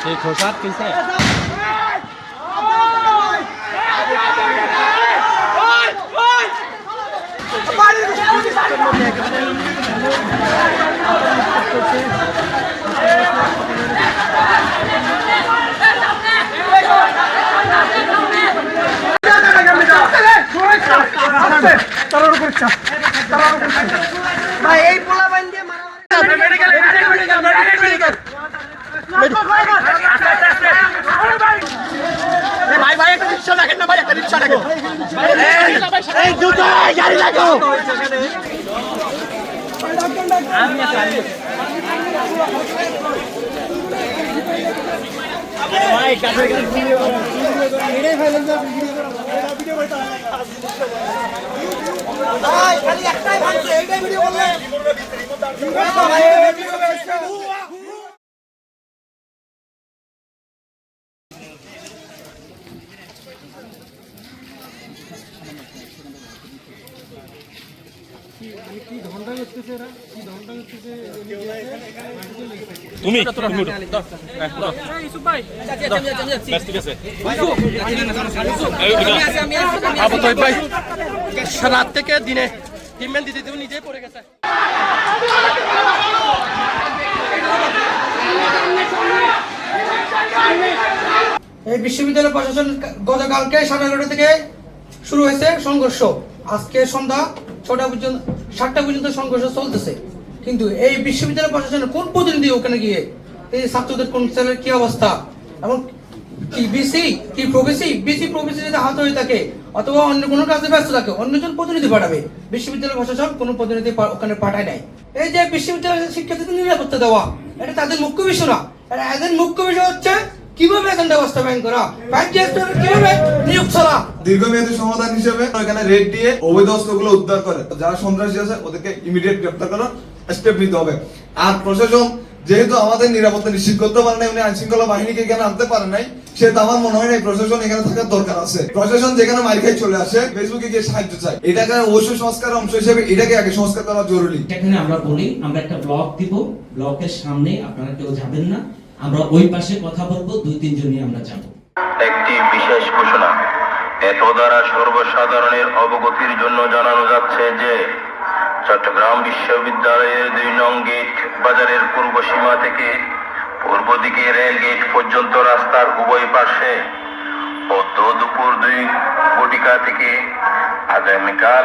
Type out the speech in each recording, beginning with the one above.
সেই খোসার কিসে? ভাই একটাই ভাঙছে এইটাই ভিডিও করলে তুমি তুমি উঠো। হ্যাঁ, দাও। ব্যাস, ঠিক আছে। এই, এটা। আবু তৈব ভাই, রাত থেকে দিনে টিমম্যান দিতে দিতে নিজেই পড়ে গেছে। এই বিশ্ববিদ্যালয় প্রশাসন গতকালকে সাড়ে এগারোটা থেকে শুরু হয়েছে সংঘর্ষ। আজকে সন্ধ্যা ছটা পর্যন্ত, সাতটা পর্যন্ত সংঘর্ষ চলতেছে। কিন্তু এই বিশ্ববিদ্যালয় প্রশাসনের কোন প্রতিনিধি ওখানে গিয়ে এই ছাত্রদের কোন ছেলের কি অবস্থা? এবং কি বিসি কি প্রবেশি? বিসি প্রবেশি যদি আহত হয়ে থাকে, অথবা অন্য কোনো কাজে ব্যস্ত থাকে, অন্যজন প্রতিনিধি পাঠাবে। বিশ্ববিদ্যালয় প্রশাসন কোনো প্রতিনিধি ওখানে পাঠায় নাই। এই যে বিশ্ববিদ্যালয়ের শিক্ষার্থীদের নিরাপত্তা দেওয়া, এটা তাদের মুখ্য বিষয় না। এটা এদের মুখ্য বিষয় হচ্ছে কীভাবে এখানটা বাস্তবায়ন করা ফাইভ কীভাবে? নিয়োগ ছড়া। দীর্ঘমেয়াদী সমাধান হিসেবে এখানে রেড দিয়ে অবৈধ অস্ত্রগুলো উদ্ধার করে। যারা সন্ত্রাসী আছে ওদেরকে ইমিডিয়েট গ্রেপ্তার করার স্টেপ নিতে হবে। আর প্রশাসন যেহেতু আমাদের নিরাপত্তা নিশ্চিত করতে পারে নাই উনি আইন শৃঙ্খলা বাহিনীকে এখানে আনতে পারে নাই সেটা আমার মনে হয় না প্রশাসন এখানে থাকার দরকার আছে। প্রশাসন যেখানে মারি খাই চলে আসে ফেসবুকে গিয়ে সাহায্য চায়। এটাকে অবশ্যই সংস্কারের অংশ হিসেবে এটাকে আগে সংস্কার করা জরুরি। সেখানে আমরা বলি আমরা একটা ব্লক দিব। ব্লকের সামনে আপনারা কেউ যাবেন না। আমরা ওই পাশে কথা বলব, দুই, তিনজনই আমরা যাব। একটি বিশেষ ঘোষণা। এত দ্বারা সর্বসাধারণের অবগতির জন্য জানানো যাচ্ছে যে, চট্টগ্রাম বিশ্ববিদ্যালয়ের দুই নং গেট বাজারের পূর্ব সীমা থেকে পূর্ব দিকে রেল গেট পর্যন্ত রাস্তার উভয় পাশে অদ্য দুপুর দুই ঘটিকা থেকে আগামীকাল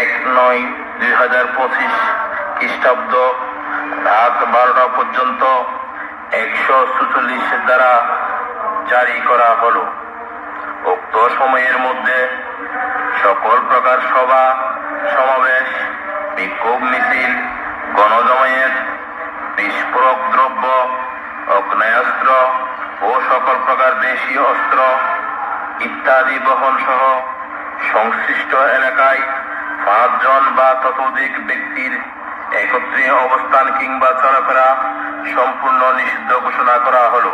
এক নয় দুই হাজার পঁচিশ খ্রিস্টাব্দ রাত বারোটা পর্যন্ত একশো সুচল্লিশ দ্বারা জারি করা হলো। উক্ত সময়ের মধ্যে সকল প্রকার সভা, সমাবেশ, বিক্ষোভ মিছিল, গণজমায়েত, বিস্ফোরক দ্রব্য, অগ্নেয়াস্ত্র ও সকল প্রকার দেশীয় অস্ত্র ইত্যাদি বহন সহ সংশ্লিষ্ট এলাকায় পাঁচজন বা ততোধিক ব্যক্তির একত্রে অবস্থান কিংবা চলাফেরা সম্পূর্ণ নিষিদ্ধ ঘোষণা করা হলো।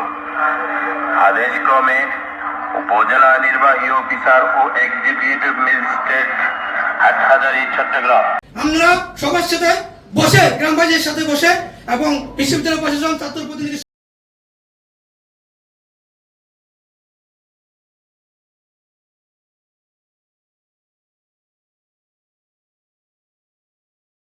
আদেশক্রমে উপজেলা নির্বাহী অফিসার ও এক্সিকিউটিভ ম্যাজিস্ট্রেট হাটহাজারি, চট্টগ্রাম। আমরা সবার সাথে বসে, গ্রামবাসীর সাথে বসে এবং বিশ্ববিদ্যালয় প্রশাসন, ছাত্র প্রতিনিধি